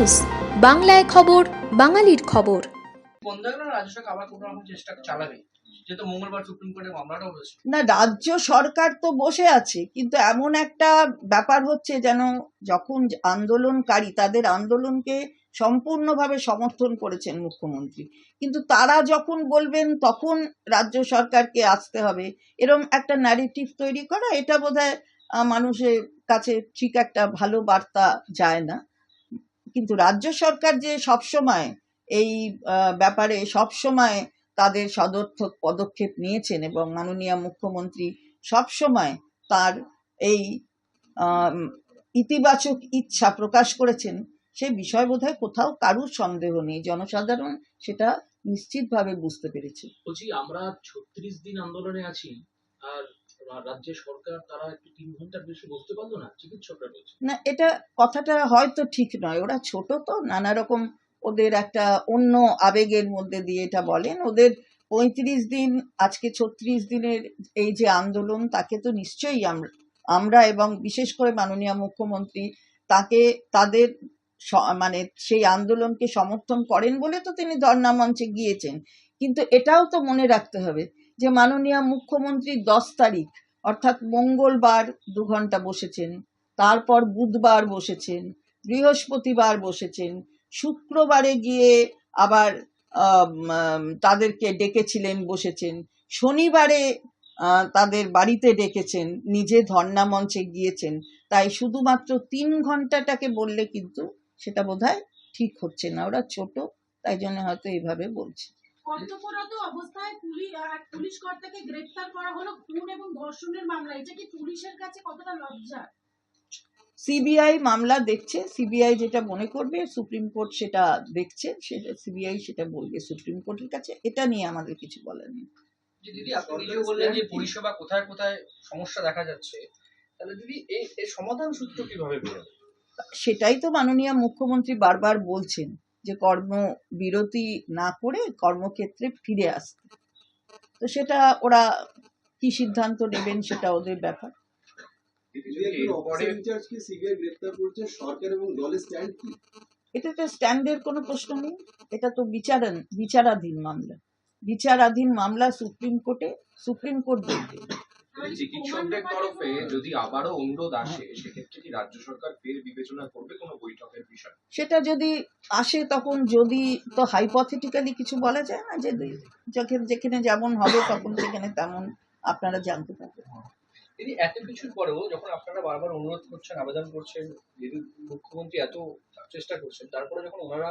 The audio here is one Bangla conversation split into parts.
নিউজ বাংলায় খবর বাঙালির খবর। না রাজ্য সরকার তো বসে আছে কিন্তু এমন একটা ব্যাপার হচ্ছে যেন যখন আন্দোলনকারী তাদের আন্দোলনকে সম্পূর্ণভাবে সমর্থন করেছেন মুখ্যমন্ত্রী। কিন্তু তারা যখন বলবেন তখন রাজ্য সরকারকে আসতে হবে। এরম একটা ন্যারেটিভ তৈরি করা এটা বোধহয় আহ, মানুষের কাছে ঠিক একটা ভালো বার্তা যায় না। কিন্তু রাজ্য সরকার যে সবসময় এই ব্যাপারে সবসময় তাদের সদর্থক পদক্ষেপ নিয়েছেন এবং মাননীয় মুখ্যমন্ত্রী সবসময় তার এই ইতিবাচক ইচ্ছা প্রকাশ করেছেন, সে বিষয় বোধহয় কোথাও কারুর সন্দেহ নেই। জনসাধারণ সেটা নিশ্চিতভাবে বুঝতে পেরেছে। বলছি, আমরা ছত্রিশ দিন আন্দোলনে আছি, আর রাজ্যের সরকার, তারা একটু তিন ঘণ্টার বেশি বসতে পারল না, চিকিৎসকরা বলছে। না, এটা কথাটা হয়তো ঠিক নয়। ওরা ছোট তো, নানা রকম ওদের একটা অন্য আবেগের মধ্যে দিয়ে এটা বলেন। ওদের পঁয়ত্রিশ দিন, আজকে ছত্রিশ দিনের এই যে আন্দোলন, তাকে তো নিশ্চয়ই আমরা এবং বিশেষ করে মাননীয় মুখ্যমন্ত্রী তাকে, তাদের মানে সেই আন্দোলনকে সমর্থন করেন বলে তো তিনি ধর্ণা মঞ্চে গিয়েছেন। কিন্তু এটাও তো মনে রাখতে হবে। যে মাননীয় মুখ্যমন্ত্রী দশ তারিখ, অর্থাৎ মঙ্গলবার দু ঘণ্টা বসেছেন, তারপর বুধবার বসেছেন, বৃহস্পতিবার বসেছেন, শুক্রবারে গিয়ে আবার তাদেরকে ডেকেছিলেন, বসেছেন। শনিবারে তাদের বাড়িতে ডেকেছেন, নিজে ধর্ণা মঞ্চে গিয়েছেন। তাই শুধুমাত্র তিন ঘন্টাটাকে বললে কিন্তু সেটা বোধহয় ঠিক হচ্ছে না। ওরা ছোট, তাই জন্য হয়তো এইভাবে বলছে। কর্তব্যরত অবস্থায় পুলিশ এক পুলিশ কর্তাকে গ্রেফতার করা হলো খুন এবং ধর্ষণের মামলা এটা কি পুলিশের কাছে কতটা লজ্জা? সিবিআই মামলা দেখছে। সিবিআই যেটা মনে করবে সুপ্রিম কোর্ট সেটা দেখছে। সেটা সিবিআই সেটা বলবে সুপ্রিম কোর্টের কাছে। এটা নিয়ে আমাদের কিছু বলার নেই। দিদি আপনি নিজেও বললেন যে পরিষেবা কোথায় কোথায় সমস্যা দেখা যাচ্ছে। তাহলে দিদি এই সমাধান সূত্র কীভাবে বেরোবে? সেটাই তো মাননীয় মুখ্যমন্ত্রী বারবার বলছেন। যে কর্ম বিরতি না করে কর্মক্ষেত্রে ফিরে আসতে। তো সেটা ওরা কি সিদ্ধান্ত নেবেন সেটা ওদের ব্যাপার। এটা তো স্ট্যান্ডের কোনো প্রশ্ন নেই। এটা তো বিচারান বিচারাধীন মামলা। বিচারাধীন মামলা সুপ্রিম কোর্টে সুপ্রিম কোর্ট দেখবে। চিকিৎসকদের তরফে যদি আবারও অনুরোধ আসে সেক্ষেত্রে কি রাজ্য সরকার ফের বিবেচনা করবে কোনো বৈঠকের বিষয়? সেটা যদি আসে তখন যদি তো হাইপথেটিক্যালি কিছু বলা যায় না যে যখন যেখানে যেমন হবে তখন সেখানে তেমন আপনারা জানতে পারবেন। দিদি এত কিছুর পরেও যখন আপনারা বারবার অনুরোধ করছেন আবেদন করছেন যদি মুখ্যমন্ত্রী এত চেষ্টা করছেন তারপরে যখন ওনারা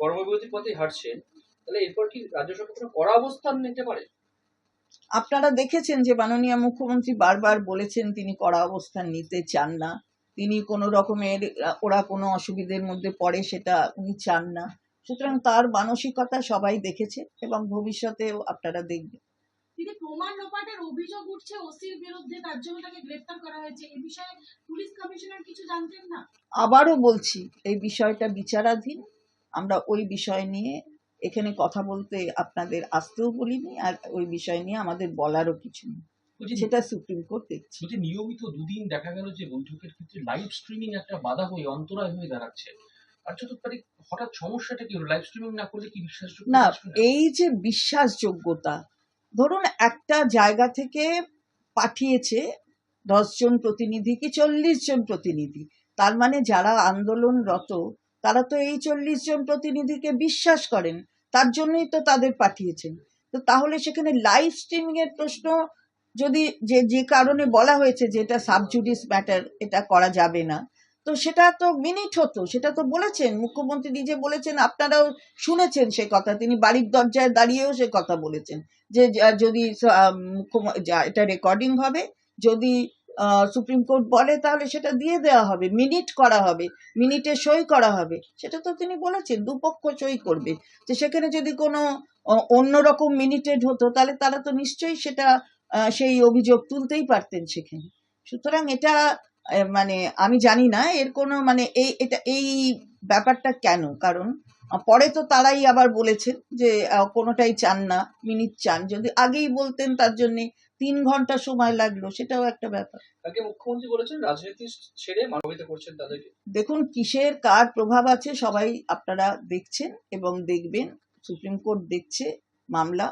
কর্মবিরতির পথে হাঁটছেন তাহলে এরপর কি রাজ্য সরকার কড়া অবস্থান নিতে পারে? আপনারা দেখেছেন যে মাননীয় মুখ্যমন্ত্রী বারবার বলেছেন তিনি কড়া অবস্থান নিতে চান না। তিনি কোনো রকমের ওরা কোনো অসুবিধের মধ্যে পড়ে সেটা উনি চান না। সুতরাং তার মানসিকতা সবাই দেখেছে এবং ভবিষ্যতেও আপনারা দেখবেন। তিনি প্রমাণ লোপাটের অভিযোগ উঠছে ওসির বিরুদ্ধে তার জন্য তাকে গ্রেফতার করা হয়েছে। এ বিষয়ে পুলিশ কমিশনার কিছু জানতেন না? আবারও বলছি এই বিষয়টা বিচারাধীন। আমরা ওই বিষয় নিয়ে এখানে কথা বলতে আপনাদের আসতেও বলিনি আর ওই বিষয় নিয়ে আমাদের বলারও কিছু নেই। সেটা সুপ্রিম কোর্ট দেখছে। নিয়মিত দুদিন দেখা গেল যে বৈঠকের ক্ষেত্রে লাইভ স্ট্রিমিং একটা বাধা হয়ে অন্তরায় হয়ে দাঁড়াচ্ছে। আর চতুর্থ তারিখ হঠাৎ সমস্যাটা কি লাইভ স্ট্রিমিং না করলে কি বিশ্বাসযোগ্য না? এই যে বিশ্বাসযোগ্যতা ধরুন একটা জায়গা থেকে পাঠিয়েছে দশজন প্রতিনিধি কি চল্লিশ জন প্রতিনিধি? তার মানে যারা আন্দোলনরত তারা তো এই চল্লিশ জন প্রতিনিধিকে বিশ্বাস করেন। তার জন্যই তো তাদের পাঠিয়েছেন। তো তাহলে সেখানে লাইভ স্ট্রিমিং এর প্রশ্ন যদি যে যে কারণে বলা হয়েছে যে এটা সাবজুডিস ম্যাটার এটা করা যাবে না, তো সেটা তো মিনিট হতো। সেটা তো বলেছেন, মুখ্যমন্ত্রী নিজে বলেছেন, আপনারাও শুনেছেন সে কথা, তিনি বাড়ির দরজায় দাঁড়িয়েও সে কথা বলেছেন যে যদি এটা রেকর্ডিং হবে, যদি সুপ্রিম কোর্ট বলে, তাহলে সেটা দিয়ে দেওয়া হবে, মিনিট করা হবে, মিনিটে সই করা হবে। সেটা তো তিনি বলেছেন, দুপক্ষ সই করবে। যে সেখানে যদি কোনো অন্যরকম মিনিটেড হতো, তাহলে তারা তো নিশ্চয়ই সেটা সেই অভিযোগ তুলতেই পারতেন সেখানে। সুতরাং এটা মানে আমি জানি না, এর কোনো মানে এই, এটা, এই ব্যাপারটা কেন? কারণ পরে তো তারাই আবার বলেছেন যে কোনোটাই চান না মিনিট চান। যদি আগেই বলতেন তার জন্য তিন ঘণ্টা সময় লাগল সেটাও একটা ব্যাপার। মুখ্যমন্ত্রী বলেছেন রাজনীতি ছেড়ে মানবিতা করছেন তাদেরকে। দেখুন কিসের কার প্রভাব আছে সবাই আপনারা দেখছেন এবং দেখবেন সুপ্রিম কোর্ট দেখছে মামলা।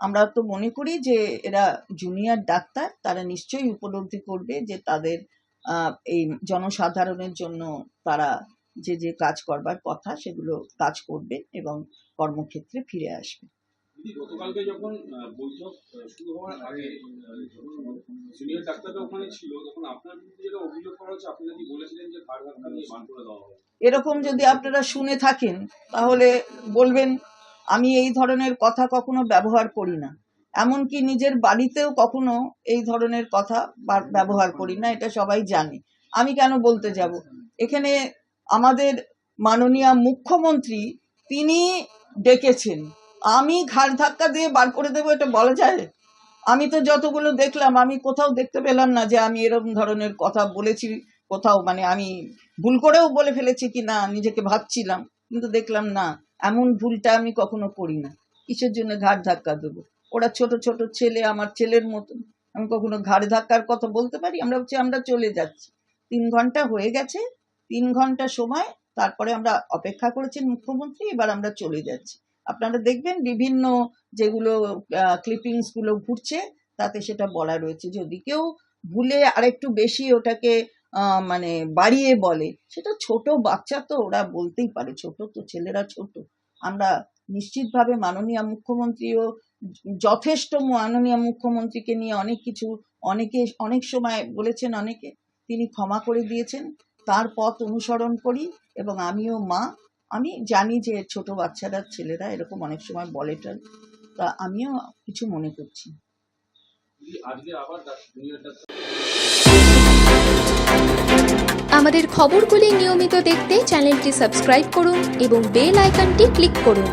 আমরা তো মনে করি যে এরা জুনিয়র ডাক্তার তারা নিশ্চয়ই উপলব্ধি করবে যে তাদের আহ, এই জনসাধারণের জন্য তারা যে যে কাজ করবার কথা সেগুলো কাজ করবে এবং কর্মক্ষেত্রে ফিরে আসবে। গতকালকে যখন বৈঠক শুরু হওয়ার আগে সিনিয়র ডাক্তাররা ওখানে ছিল তখন আপনার যেটা অভিযোগ করা হচ্ছে আপনি নাকি বলেছিলেন যে ঘাড় ধাক্কা দিয়ে বান করে দেওয়া এরকম যদি আপনারা শুনে থাকেন তাহলে বলবেন আমি এই ধরনের কথা কখনো ব্যবহার করি না। এমনকি নিজের বাড়িতেও কখনো এই ধরনের কথা ব্যবহার করি না এটা সবাই জানে। আমি কেন বলতে যাব? এখানে আমাদের মাননীয় মুখ্যমন্ত্রী তিনি ডেকেছেন। আমি ঘাড় ধাক্কা দিয়ে বার করে দেবো, এটা বলা যায়? আমি তো যতগুলো দেখলাম, আমি কোথাও দেখতে পেলাম না যে আমি এরকম ধরনের কথা বলেছি কোথাও মানে আমি ভুল করেও বলে ফেলেছি কি না, নিজেকে ভাবছিলাম, কিন্তু দেখলাম না, এমন ভুলটা আমি কখনো করি না। কিসের জন্য ঘাড় ধাক্কা দেবো? ওরা ছোট ছোট ছেলে, আমার ছেলের মতন। আমি কখনো ঘাড় ধাক্কার কথা বলতে পারি? আমরা হচ্ছে, আমরা চলে যাচ্ছি। তিন ঘণ্টা হয়ে গেছে তিন ঘণ্টা সময়, তারপরে আমরা অপেক্ষা করেছেন মুখ্যমন্ত্রী, এবার আমরা চলে যাচ্ছি। আপনারা দেখবেন বিভিন্ন যেগুলো ক্লিপিংসগুলো ঘুরছে, তাতে সেটা বলা রয়েছে। যদি কেউ ভুলে আরেকটু বেশি ওটাকে মানে বাড়িয়ে বলে, সেটা ছোট বাচ্চা তো ওরা বলতেই পারে, ছোট তো ছেলেরা ছোট। আমরা নিশ্চিতভাবে মাননীয় মুখ্যমন্ত্রীও যথেষ্ট মাননীয় মুখ্যমন্ত্রীকে নিয়ে অনেক কিছু, অনেকে, অনেক সময় বলেছেন অনেকে, তিনি ক্ষমা করে দিয়েছেন। তার পথ অনুসরণ করি এবং আমিও মা আমি জানি যে ছোট বাচ্চারা, ছেলেরা এরকম অনেক সময় বলে। তা আমিও কিছু মনে করছি আমাদের খবরগুলি নিয়মিত দেখতে চ্যানেলটি সাবস্ক্রাইব করুন এবং বেল আইকনটি ক্লিক করুন